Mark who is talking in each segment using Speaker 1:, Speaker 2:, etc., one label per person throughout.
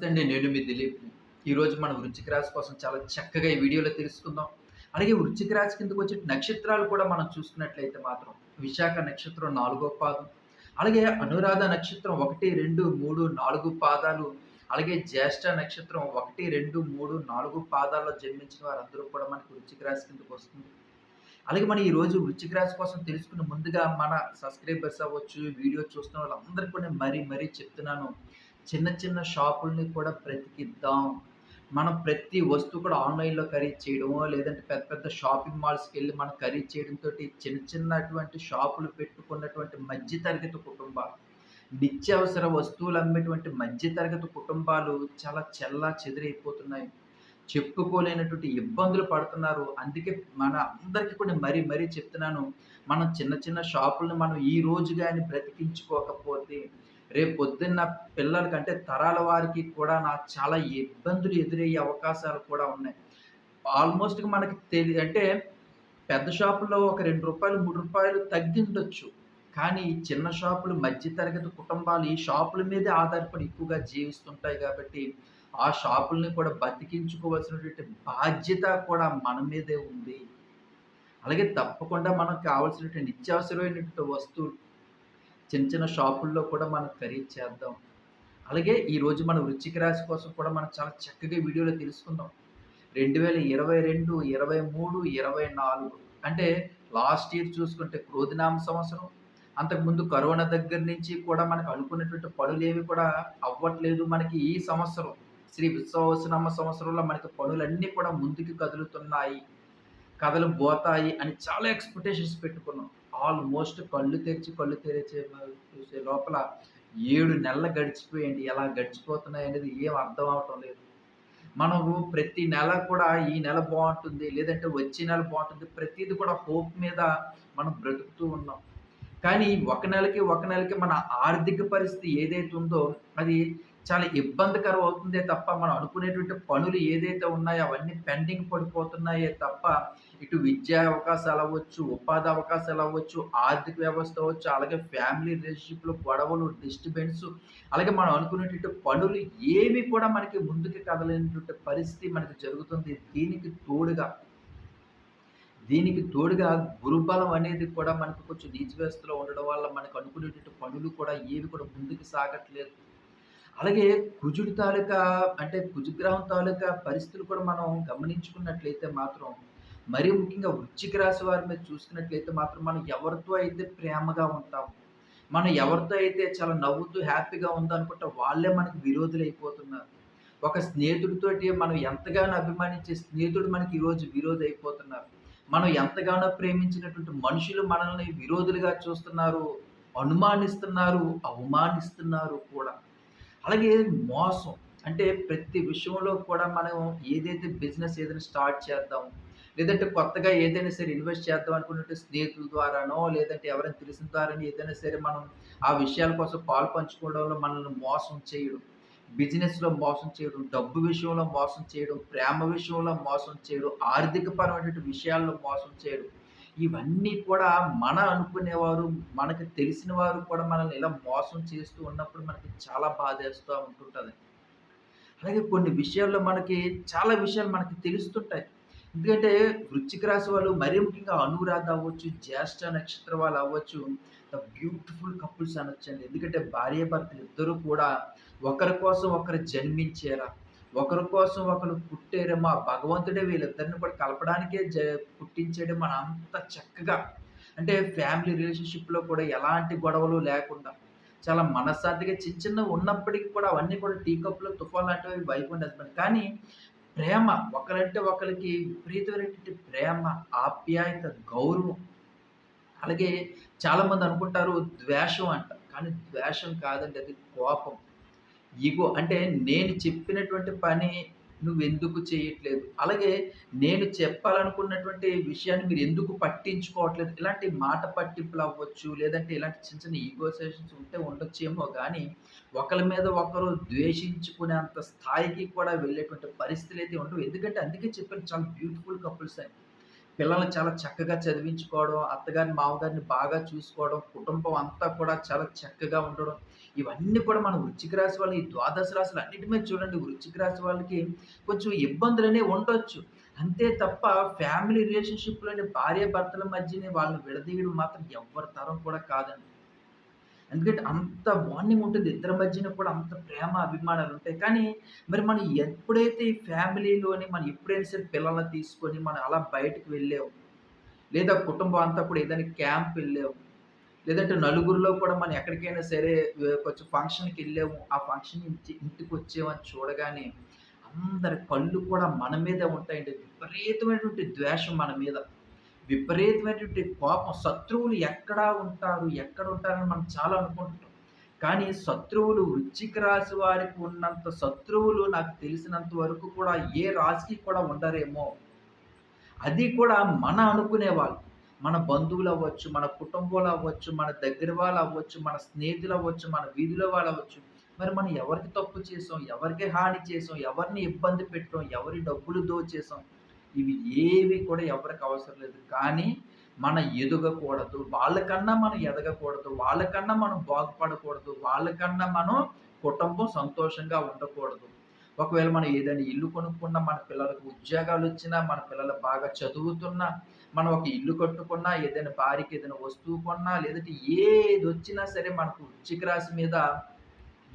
Speaker 1: నమస్తే అండి నేను మీ దిలీప్ ఈరోజు మనం వృచ్చిక రాశి కోసం చాలా చక్కగా ఈ వీడియోలో తెలుసుకుందాం. అలాగే వృచ్చిక రాశి కిందకు వచ్చే నక్షత్రాలు కూడా మనం చూసుకున్నట్లయితే మాత్రం విశాఖ నక్షత్రం నాలుగో పాదం అలాగే అనురాధ నక్షత్రం ఒకటి రెండు మూడు నాలుగు పాదాలు అలాగే జ్యేష్ఠ నక్షత్రం ఒకటి రెండు మూడు నాలుగు పాదాల్లో జన్మించిన వారందరూ కూడా మనకి వృచ్చిక రాశి కిందకు వస్తుంది. అలాగే మనం ఈరోజు వృచ్చిక రాశి కోసం తెలుసుకున్న ముందుగా మన సబ్స్క్రైబర్స్ అవ్వచ్చు వీడియో చూస్తున్న వాళ్ళందరికీ కూడా మరీ మరీ చెప్తున్నాను. చిన్న చిన్న షాపుల్ని కూడా బ్రతికిద్దాం మనం ప్రతి వస్తువు కూడా ఆన్లైన్లో ఖరీదు చేయడమో లేదంటే పెద్ద పెద్ద షాపింగ్ మాల్స్కి వెళ్ళి మనం ఖరీదు చేయడంతో చిన్న చిన్నటువంటి షాపులు పెట్టుకున్నటువంటి మధ్యతరగతి కుటుంబాలు నిత్యావసర వస్తువులు అమ్మేటువంటి మధ్యతరగతి కుటుంబాలు చాలా చెల్లా చెదిరైపోతున్నాయి. చెప్పుకోలేనటువంటి ఇబ్బందులు పడుతున్నారు. అందుకే మన అందరికీ కూడా మరీ మరీ చెప్తున్నాను మనం చిన్న చిన్న షాపులను మనం ఈ రోజు కానీ బ్రతికించుకోకపోతే రేపు పొద్దున్న పిల్లల కంటే తరాల వారికి కూడా నాకు చాలా ఇబ్బందులు ఎదురయ్యే అవకాశాలు కూడా ఉన్నాయి. ఆల్మోస్ట్గా మనకి తెలి అంటే పెద్ద షాపుల్లో ఒక రెండు రూపాయలు మూడు రూపాయలు తగ్గిండొచ్చు. కానీ చిన్న షాపులు మధ్యతరగతి కుటుంబాలు ఈ షాపుల మీదే ఆధారపడి ఎక్కువగా జీవిస్తుంటాయి కాబట్టి ఆ షాపుల్ని కూడా బతికించుకోవాల్సినటువంటి బాధ్యత కూడా మన మీదే ఉంది. అలాగే తప్పకుండా మనకు కావాల్సినటువంటి నిత్యావసరమైనటువంటి వస్తువులు చిన్న చిన్న షాపుల్లో కూడా మనం ఖరీదు చేద్దాం. అలాగే ఈరోజు మన వృచ్చిక రాశి కోసం కూడా మనం చాలా చక్కగా వీడియోలో తెలుసుకుందాం. రెండు వేల ఇరవై రెండు ఇరవై మూడు ఇరవై నాలుగు అంటే లాస్ట్ ఇయర్ చూసుకుంటే క్రోధినామ సంవత్సరం. అంతకుముందు కరోనా దగ్గర నుంచి కూడా మనకు అనుకున్నటువంటి పనులు ఏవి కూడా అవ్వట్లేదు మనకి ఈ సంవత్సరం. శ్రీ విశ్వవసనామ సంవత్సరంలో మనకి పనులన్నీ కూడా ముందుకు కదులుతున్నాయి. కథలు పోతాయి అని చాలా ఎక్స్పెక్టేషన్స్ పెట్టుకున్నాం. ఆల్మోస్ట్ కళ్ళు తెరిచి కళ్ళు తెరిచే చూసే లోపల ఏడు నెలలు గడిచిపోయండి ఎలా గడిచిపోతున్నాయి అనేది ఏం అర్థం అవటం లేదు. మనము ప్రతి నెల కూడా ఈ నెల బాగుంటుంది లేదంటే వచ్చే నెల బాగుంటుంది ప్రతిది కూడా హోప్ మీద మనం బ్రతుకుతూ ఉన్నాం. కానీ ఒక నెలకి ఒక నెలకి మన ఆర్థిక పరిస్థితి ఏదైతే ఉందో అది చాలా ఇబ్బందికరం అవుతుందే తప్ప మనం అనుకునేటువంటి పనులు ఏదైతే ఉన్నాయో అవన్నీ పెండింగ్ పడిపోతున్నాయే తప్ప ఇటు విద్యా అవకాశాలు అవ్వచ్చు ఉపాధి అవకాశాలు అవ్వచ్చు ఆర్థిక వ్యవస్థ అవ్వచ్చు అలాగే ఫ్యామిలీ రిలేషన్షిప్లు గొడవలు డిస్టర్బెన్స్ అలాగే మనం అనుకునేటువంటి పనులు ఏవి కూడా మనకి ముందుకు కదలేనటువంటి పరిస్థితి మనకి జరుగుతుంది. దీనికి తోడుగా దీనికి తోడుగా గురుబలం అనేది కూడా మనకు కొంచెం నీచ వ్యవస్థలో ఉండడం వల్ల మనకు అనుకునేటువంటి పనులు కూడా ఏవి కూడా ముందుకు సాగట్లేదు. అలాగే కుజుడి తాలూకా అంటే కుజగ్రహం తాలూకా పరిస్థితులు కూడా మనం గమనించుకున్నట్లయితే మాత్రం మరీ ముఖ్యంగా వృచ్చిక రాశి వారి మీద చూసుకున్నట్లయితే మాత్రం మనం ఎవరితో అయితే ప్రేమగా ఉంటాం మనం ఎవరితో అయితే చాలా నవ్వుతూ హ్యాపీగా ఉందనుకుంటే వాళ్ళే మనకి విరోధులు అయిపోతున్నారు. ఒక స్నేహితుడితోటి మనం ఎంతగానో అభిమానించే స్నేహితుడు మనకి ఈరోజు విరోధి అయిపోతున్నారు. మనం ఎంతగానో ప్రేమించినటువంటి మనుషులు మనల్ని విరోధులుగా చూస్తున్నారు అనుమానిస్తున్నారు అవమానిస్తున్నారు కూడా. అలాగే మోసం అంటే ప్రతి విషయంలో కూడా మనం ఏదైతే బిజినెస్ ఏదైనా స్టార్ట్ చేద్దాం లేదంటే కొత్తగా ఏదైనా సరే ఇన్వెస్ట్ చేద్దాం అనుకున్నట్టు స్నేహితుల ద్వారానో లేదంటే ఎవరైనా తెలిసిన ద్వారానో ఏదైనా సరే మనం ఆ విషయాల కోసం పాలు పంచుకోవడంలో మనల్ని మోసం చేయడం బిజినెస్లో మోసం చేయడం డబ్బు విషయంలో మోసం చేయడం ప్రేమ విషయంలో మోసం చేయడం ఆర్థికపరమైనటువంటి విషయాల్లో మోసం చేయడం ఇవన్నీ కూడా మన అనుకునేవారు మనకి తెలిసిన వారు కూడా మనల్ని ఇలా మోసం చేస్తూ ఉన్నప్పుడు మనకి చాలా బాధేస్తూ ఉంటుంటుంది. అలాగే కొన్ని విషయాల్లో మనకి చాలా విషయాలు మనకి తెలుస్తుంటాయి. ఎందుకంటే వృచ్చిక రాశి వాళ్ళు మరీ ముఖ్యంగా అనురాధ అవ్వచ్చు జ్యేష్ఠ నక్షత్ర వాళ్ళు అవ్వచ్చు ద బ్యూటిఫుల్ కపుల్స్ అనొచ్చండి. ఎందుకంటే భార్య భర్తలు ఇద్దరు కూడా ఒకరి కోసం ఒకరు జన్మించేరా ఒకరి కోసం ఒకరు పుట్టారు మా భగవంతుడే వీళ్ళిద్దరిని కూడా కలపడానికే జ పుట్టించాడు మన అంత చక్కగా. అంటే ఫ్యామిలీ రిలేషన్షిప్లో కూడా ఎలాంటి గొడవలు లేకుండా చాలా మనశ్శాంతిగా చిన్న చిన్న ఉన్నప్పటికీ కూడా అవన్నీ కూడా టీ కప్లో తుఫాన్ లాంటివి వైఫ్ అండ్ హస్బెండ్ కానీ ప్రేమ ఒకరంటే ఒకరికి విపరీతమైనటువంటి ప్రేమ ఆప్యాయత గౌరవం. అలాగే చాలామంది అనుకుంటారు ద్వేషం అంట. కానీ ద్వేషం కాదండి అది కోపం. ఈగో అంటే నేను చెప్పినటువంటి పని నువ్వెందుకు చేయట్లేదు? అలాగే నేను చెప్పాలనుకున్నటువంటి విషయాన్ని మీరు ఎందుకు పట్టించుకోవట్లేదు? ఇలాంటి మాట పట్టింపులు అవ్వచ్చు లేదంటే ఇలాంటి చిన్న చిన్న ఈగోసేషన్స్ ఉంటే ఉండొచ్చేమో కానీ ఒకరి మీద ఒకరు ద్వేషించుకునేంత స్థాయికి కూడా వెళ్ళేటువంటి పరిస్థితులు అయితే ఉండవు. ఎందుకంటే అందుకే చెప్పాను చాలా బ్యూటిఫుల్ కపుల్స్ అని పిల్లల్ని చాలా చక్కగా చదివించుకోవడం, అత్తగారిని, మామగారిని బాగా చూసుకోవడం, కుటుంబం అంతా కూడా చాలా చక్కగా ఉండడం. ఇవన్నీ కూడా మన వృచ్చిక రాశి వాళ్ళు ఈ ద్వాదశ రాశులు అన్నిటి మీద చూడండి వృచ్చిక రాశి వాళ్ళకి కొంచెం ఇబ్బందులనేవి ఉండొచ్చు. అంతే తప్ప ఫ్యామిలీ రిలేషన్‌షిప్‌లోని భార్యాభర్తల మధ్యనే వాళ్ళని విడదీయడం మాత్రం ఎవ్వరి తరం కూడా కాదండి. ఎందుకంటే అంత బాండింగ్ ఉంటుంది. ఇద్దరి మధ్యన కూడా అంత ప్రేమ, అభిమానాలు ఉంటాయి కానీ మరి మనం ఎప్పుడైతే ఫ్యామిలీలోని మనం ఎప్పుడైనా సరే పిల్లల్ని తీసుకొని మనం అలా బయటకు వెళ్ళాము. లేదా కుటుంబం అంతా కూడా ఏదైనా క్యాంప్ వెళ్ళాము. లేదంటే నలుగురిలో కూడా మనం ఎక్కడికైనా సరే కొంచెం ఫంక్షన్కి వెళ్ళాము ఆ ఫంక్షన్ నుంచి ఇంటికొచ్చామని చూడగానే అందరి కళ్ళు కూడా మన మీదే ఉంటాయండి. విపరీతమైనటువంటి ద్వేషం మన మీద. విపరీతమైనటువంటి కోపం. శత్రువులు ఎక్కడ ఉంటారు? ఎక్కడ ఉంటారని మనం చాలా అనుకుంటాం. కానీ శత్రువులు వృచ్చిక రాశి వారికి ఉన్నంత శత్రువులు నాకు తెలిసినంత వరకు కూడా ఏ రాశికి కూడా ఉండరేమో! అది కూడా మన అనుకునేవాళ్ళు. మన బంధువులు అవ్వచ్చు మన కుటుంబంలో అవ్వచ్చు మన దగ్గర వాళ్ళు అవ్వచ్చు మన స్నేహితులు అవ్వచ్చు మన వీధిలో వాళ్ళవ్వచ్చు. మరి మనం ఎవరికి తప్పు చేసాం? ఎవరికి హాని చేసాం? ఎవరిని ఇబ్బంది పెట్టాం? ఎవరి డబ్బులు దోచేసాం? ఇవి ఏవి కూడా ఎవరికి అవసరం లేదు. కానీ మనం ఎదగకూడదు. వాళ్ళకన్నా మనం ఎదగకూడదు. వాళ్ళకన్నా మనం బాగుపడకూడదు. వాళ్ళకన్నా మనం కుటుంబం సంతోషంగా ఉండకూడదు. ఒకవేళ మనం ఏదైనా ఇల్లు కొనుక్కున్నా, మన పిల్లలకు ఉద్యోగాలు వచ్చినా మన పిల్లలు బాగా చదువుతున్నా, మనం ఒక ఇల్లు కట్టుకున్నా, ఏదైనా భార్యకి ఏదైనా వస్తువు కొన్నా, లేదంటే ఏది వచ్చినా సరే మనకు వృశ్చిక రాశి మీద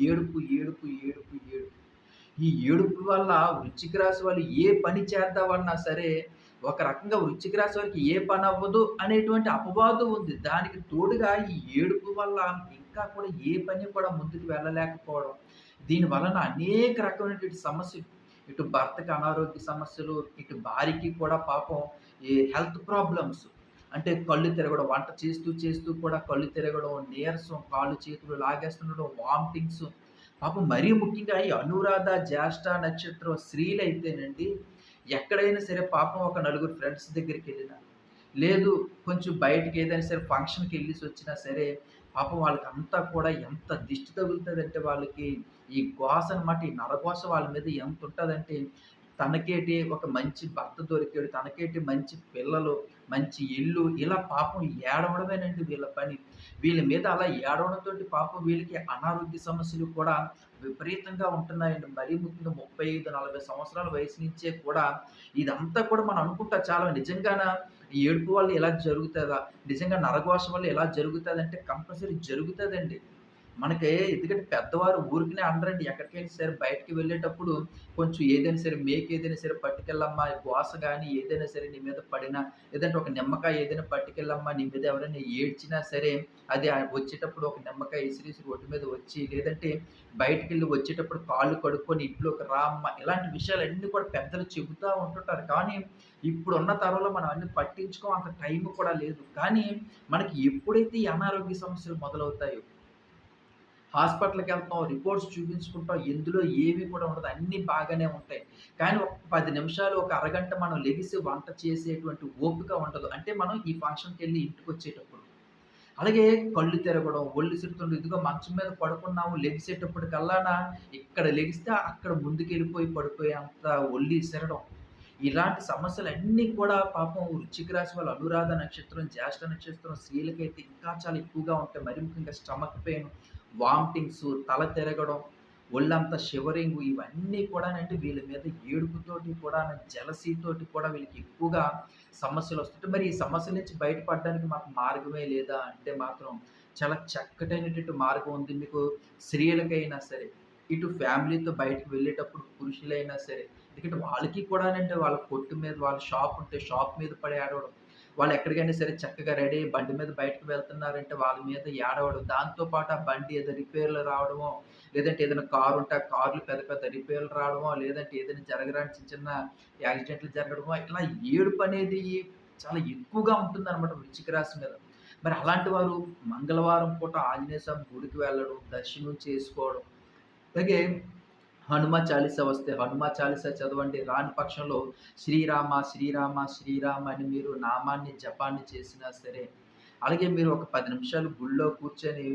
Speaker 1: ఏడుపు, ఏడుపు, ఏడుపు, ఏడుపు. ఈ ఏడుపు వల్ల వృశ్చిక రాశి వాళ్ళు ఏ పని చేద్దామన్నా సరే, ఒక రకంగా వృశ్చిక రాశి వారికి ఏ పని అవ్వదు అనేటువంటి అపవాదు ఉంది. దానికి తోడుగా ఈ ఏడుపు వల్ల ఇంకా కూడా ఏ పని కూడా ముందుకు వెళ్ళలేకపోవడం. దీని వలన అనేక రకమైనటువంటి సమస్యలు ఇటు భర్తకి అనారోగ్య సమస్యలు, ఇటు భార్యకి కూడా పాపం ఈ హెల్త్ ప్రాబ్లమ్స్. అంటే కళ్ళు తిరగడం, వంట చేస్తూ చేస్తూ కూడా కళ్ళు తిరగడం, నీరసం, కాళ్ళు చేతులు లాగేస్తుండడం, వామిటింగ్స్. పాపం మరీ ముఖ్యంగా ఈ అనురాధ, జ్యేష్ఠ నక్షత్రం స్త్రీలైతేనండి ఎక్కడైనా సరే పాపం ఒక నలుగురు ఫ్రెండ్స్ దగ్గరికి వెళ్ళినా లేదు కొంచెం బయటకి ఏదైనా సరే ఫంక్షన్కి వెళ్ళేసి వచ్చినా సరే, పాపం వాళ్ళకంతా కూడా ఎంత దిష్టి తగులుతుందంటే వాళ్ళకి ఈ గోస అనమాట, ఈ నరగోస వాళ్ళ మీద ఎంత ఉంటుందంటే తనకేటి ఒక మంచి భర్త దొరికాడు. తనకేటి మంచి పిల్లలు, మంచి ఇల్లు ఇలా పాపం ఏడవడమేనండి వీళ్ళ పని. వీళ్ళ మీద అలా ఏడవడంతో పాపం వీళ్ళకి అనారోగ్య సమస్యలు కూడా విపరీతంగా ఉంటున్నాయండి. మరీ ముఖ్యంగా 35, 40 సంవత్సరాల వయసు నుంచే కూడా ఇదంతా కూడా మనం అనుకుంటా చాలా నిజంగాన ఈ ఏడుపు వల్ల ఇలా జరుగుతుందా నిజంగా నరఘోష వల్ల ఇలా జరుగుతుందంటే కంపల్సరీ జరుగుతుందండి మనకి ఎందుకంటే పెద్దవారు ఊరికినే అనరండి. ఎక్కడికైనా సరే బయటికి వెళ్ళేటప్పుడు కొంచెం ఏదైనా సరే మేకేదైనా సరే పట్టుకెళ్ళమ్మా, గోస కానీ ఏదైనా సరే నీ మీద పడినా, లేదంటే ఒక నిమ్మకాయ ఏదైనా పట్టుకెళ్ళమ్మా, నీ మీద ఎవరైనా ఏడ్చినా సరే, అది వచ్చేటప్పుడు ఒక నిమ్మకాయ ఇసిరిసి ఒడ్డు మీద వచ్చి, లేదంటే బయటికెళ్ళి వచ్చేటప్పుడు కాళ్ళు కడుక్కొని ఇంట్లోకి రామ్మ ఇలాంటి విషయాలన్నీ కూడా పెద్దలు చెబుతూ ఉంటుంటారు. కానీ ఇప్పుడున్న తరంలో మనం అన్ని పట్టించుకోం. అంత టైం కూడా లేదు. కానీ మనకి ఎప్పుడైతే ఈ అనారోగ్య సమస్యలు మొదలవుతాయో హాస్పిటల్కి వెళ్తాం రిపోర్ట్స్ చూపించుకుంటాం. ఎందులో ఏవి కూడా ఉండదు. అన్నీ బాగానే ఉంటాయి. కానీ ఒక పది నిమిషాలు, ఒక అరగంట మనం లెగిసి వంట చేసేటువంటి ఓపిక ఉండదు. అంటే మనం ఈ ఫంక్షన్కి వెళ్ళి ఇంటికి వచ్చేటప్పుడు అలాగే కళ్ళు తిరగడం, ఒళ్ళు సిరుతుండడం. ఇదిగో మంచం మీద పడుకున్నాము లెగిసేటప్పటికల్లాన ఇక్కడ లెగిస్తే అక్కడ ముందుకెళ్ళిపోయి పడిపోయే అంత ఒళ్ళు సిరడం ఇలాంటి సమస్యలన్నీ కూడా పాపం వృచ్చిక రాశి వాళ్ళ అనురాధ నక్షత్రం, జ్యేష్ఠ నక్షత్రం స్త్రీలకైతే ఇంకా చాలా ఎక్కువగా ఉంటాయి. మరి ముఖ్యంగా స్టమక్ పెయిన్, వామిటింగ్స్, తల తిరగడం, ఒళ్ళంతా షివరింగ్ ఇవన్నీ కూడా అంటే వీళ్ళ మీద ఏడుపుతోటి కూడా జలసీతోటి కూడా వీళ్ళకి ఎక్కువగా సమస్యలు వస్తుంటే మరి ఈ సమస్యల నుంచి బయటపడడానికి మాకు మార్గమే లేదా అంటే మాత్రం చాలా చక్కటైనటువంటి మార్గం ఉంది. మీకు స్త్రీలకైనా సరే, ఇటు ఫ్యామిలీతో బయటకు వెళ్ళేటప్పుడు పురుషులైనా సరే, ఎందుకంటే వాళ్ళకి కూడా అంటే వాళ్ళ కొట్టు మీద వాళ్ళ షాప్ ఉంటే షాప్ మీద పడి ఆడవడం వాళ్ళు ఎక్కడికైనా సరే చక్కగా రెడీ బండి మీద బయటకు వెళ్తున్నారంటే వాళ్ళ మీద ఏడవడం. దాంతో పాటు ఆ బండి ఏదో రిపేర్లు రావడమో, లేదంటే ఏదైనా కారు ఉంటే ఆ కార్‌లు పెద్ద పెద్ద రిపేర్‌లు రావడమో, లేదంటే ఏదైనా జరగరాని చిన్న చిన్న యాక్సిడెంట్లు జరగడమో, ఇలా ఏడుపనేది చాలా ఎక్కువగా ఉంటుందన్నమాట వృచ్చిక రాశి మీద. మరి అలాంటి వారు మంగళవారం పూట ఆంజనేయ స్వామి గుడికి వెళ్ళడం, దర్శనం చేసుకోవడం, అలాగే హనుమ చాలిస వస్తే హనుమ చాలిస చదవండి. రాని పక్షంలో శ్రీరామ, శ్రీరామ, శ్రీరామ అని మీరు నామాన్ని జపాన్ని చేసినా సరే, అలాగే మీరు ఒక పది నిమిషాలు గుడిలో కూర్చొని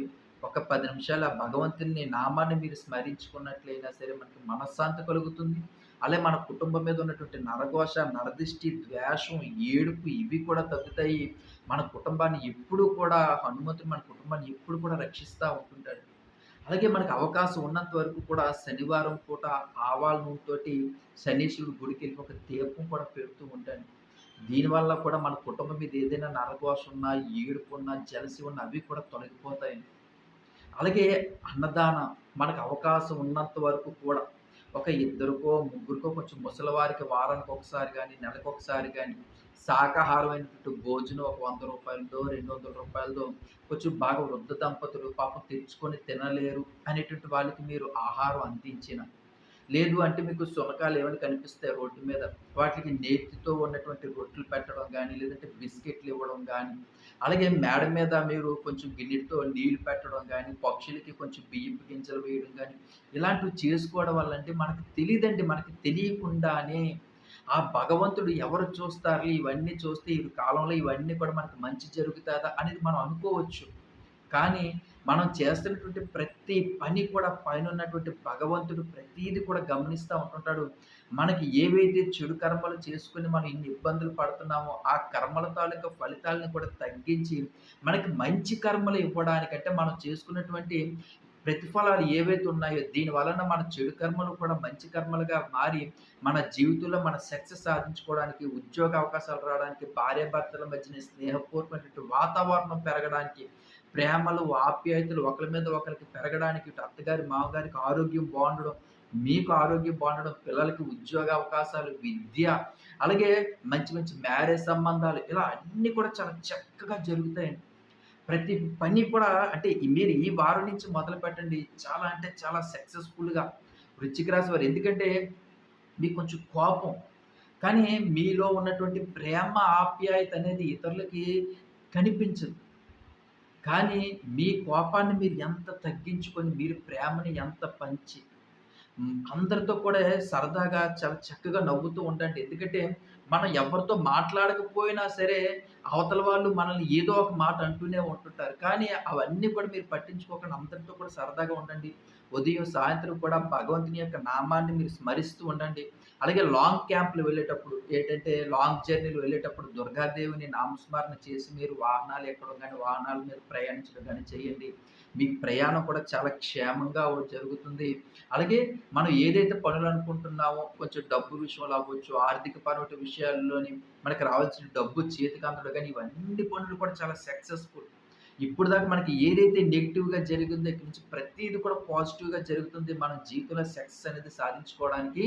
Speaker 1: ఒక పది నిమిషాల భగవంతుని నామాన్ని మీరు స్మరించుకున్నట్లయినా సరే మనకి మనశ్శాంతి కలుగుతుంది. అలాగే మన కుటుంబం మీద ఉన్నటువంటి నరఘోష, నరదిష్టి, ద్వేషం, ఏడుపు ఇవి కూడా తగ్గుతాయి. మన కుటుంబాన్ని ఎప్పుడూ కూడా హనుమంతుడు మన కుటుంబాన్ని ఎప్పుడు కూడా రక్షిస్తూ ఉంటుంటాడు. అలాగే మనకు అవకాశం ఉన్నంత వరకు కూడా శనివారం పూట ఆవాల నూనెతోటి శనీశ్వరుడు గుడికెళ్ళి ఒక దీపం కూడా పెడుతూ ఉంటాను. దీనివల్ల కూడా మన కుటుంబం మీద ఏదైనా నరఘోష ఉన్నా, ఏడుపున్నా, జలసి ఉన్నా అవి కూడా తొలగిపోతాయి అలాగే అన్నదానం మనకు అవకాశం ఉన్నంత వరకు కూడా ఒక ఇద్దరికో, ముగ్గురికో కొంచెం ముసలివారికి వారానికి ఒకసారి కానీ నెలకు ఒకసారి కానీ శాకాహారమైనటువంటి భోజనం ఒక వంద రూపాయలతో రెండు వందల రూపాయలతో కొంచెం బాగా వృద్ధ దంపతులు పాపం తెచ్చుకొని తినలేరు అనేటువంటి వాళ్ళకి మీరు ఆహారం అందించిన లేదు అంటే మీకు సునకాలు ఏమైనా కనిపిస్తాయి రోడ్డు మీద? వాటికి నేతితో ఉన్నటువంటి రొట్టెలు పెట్టడం కానీ లేదంటే బిస్కెట్లు ఇవ్వడం కానీ అలాగే మేడ మీద మీరు కొంచెం గిన్నెతో నీళ్ళు పెట్టడం కానీ పక్షులకి కొంచెం బియ్యపు గింజలు వేయడం కానీ ఇలాంటివి చేసుకోవడం వల్ల అంటే మనకు తెలియదండి మనకి తెలియకుండానే. ఆ భగవంతుడు ఎవరు చూస్తారు? ఇవన్నీ చూస్తే ఈ కాలంలో ఇవన్నీ కూడా మనకు మంచి జరుగుతుందా అనేది మనం అనుకోవచ్చు. కానీ మనం చేస్తున్నటువంటి ప్రతి పని కూడా పైన ఉన్నటువంటి భగవంతుడు ప్రతీది కూడా గమనిస్తూ ఉంటుంటాడు. మనకి ఏవైతే చెడు కర్మలు చేసుకుని మనం ఇన్ని ఇబ్బందులు పడుతున్నామో ఆ కర్మల తాలూకా ఫలితాలను కూడా తగ్గించి మనకి మంచి కర్మలు ఇవ్వడానికంటే మనం చేసుకున్నటువంటి ప్రతిఫలాలు ఏవైతే ఉన్నాయో దీని వలన మన చెడు కర్మలు కూడా మంచి కర్మలుగా మారి మన జీవితంలో మన సక్సెస్ సాధించుకోవడానికి ఉద్యోగ అవకాశాలు రావడానికి భార్యాభర్తల మధ్యన స్నేహపూర్వకమైనటువంటి వాతావరణం పెరగడానికి ప్రేమలు ఆప్యాయతలు ఒకరి మీద ఒకరికి పెరగడానికి అత్తగారి మామగారికి ఆరోగ్యం బాగుండడం మీకు ఆరోగ్యం బాగుండడం పిల్లలకి ఉద్యోగ అవకాశాలు విద్య అలాగే మంచి మంచి మ్యారేజ్ సంబంధాలు ఇలా అన్నీ కూడా చాలా చక్కగా జరుగుతాయండి. ప్రతి పని కూడా అంటే మీరు ఈ వారం నుంచి మొదలు పెట్టండి. చాలా అంటే చాలా సక్సెస్ఫుల్గా వృచ్చిక రాశి వారు ఎందుకంటే మీకు కొంచెం కోపం. కానీ మీలో ఉన్నటువంటి ప్రేమ ఆప్యాయత అనేది ఇతరులకి కనిపించదు. కానీ మీ కోపాన్ని మీరు ఎంత తగ్గించుకొని మీరు ప్రేమని ఎంత పంచి అందరితో కూడా సరదాగా చాలా చక్కగా నవ్వుతూ ఉండండి. ఎందుకంటే మనం ఎవరితో మాట్లాడకపోయినా సరే అవతల వాళ్ళు మనల్ని ఏదో ఒక మాట అంటూనే ఉంటుంటారు. కానీ అవన్నీ కూడా మీరు పట్టించుకోకుండా అందరితో కూడా సరదాగా ఉండండి. ఉదయం సాయంత్రం కూడా భగవంతుని యొక్క నామాన్ని మీరు స్మరిస్తూ ఉండండి. అలాగే లాంగ్ క్యాంప్లు వెళ్ళేటప్పుడు ఏంటంటే లాంగ్ జర్నీలు వెళ్ళేటప్పుడు దుర్గాదేవిని నామస్మరణ చేసి మీరు వాహనాలు ఎక్కడం కానీ వాహనాల మీద ప్రయాణించడం కానీ చేయండి. మీ ప్రయాణం కూడా చాలా క్షేమంగా జరుగుతుంది. అలాగే మనం ఏదైతే పనులు అనుకుంటున్నామో కొంచెం డబ్బు విషయంలో అవ్వచ్చు ఆర్థిక పరమైన విషయాల్లోని మనకి రావాల్సిన డబ్బు చేతికి అందడం కానీ ఇవన్నీ పనులు కూడా చాలా సక్సెస్ఫుల్ ఇప్పుడు దాకా మనకి ఏదైతే నెగిటివ్గా జరిగిందో ఇక్కడ నుంచి ప్రతిదీ కూడా పాజిటివ్గా జరుగుతుంది. మనం జీవితంలో సక్సెస్ అనేది సాధించుకోవడానికి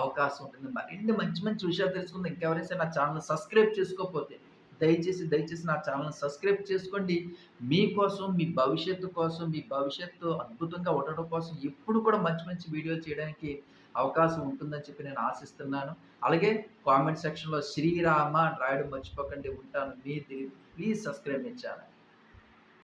Speaker 1: అవకాశం ఉంటుంది. మరిన్ని మంచి మంచి విషయాలు తెలుసుకుంది. ఇంకెవరైతే నా ఛానల్ సబ్స్క్రైబ్ చేసుకోకపోతే దయచేసి దయచేసి నా ఛానల్ సబ్స్క్రైబ్ చేసుకోండి. మీకోసం మీ భవిష్యత్తు కోసం మీ భవిష్యత్తు అద్భుతంగా ఉండడం కోసం ఎప్పుడు కూడా మంచి మంచి వీడియోలు చేయడానికి అవకాశం ఉంటుందని చెప్పి నేను ఆశిస్తున్నాను. అలాగే కామెంట్ సెక్షన్లో శ్రీరామ అని రాయడం మర్చిపోకండి. ఉంటాను. మీ ప్లీజ్ సబ్స్క్రైబ్ మీ ఛానల్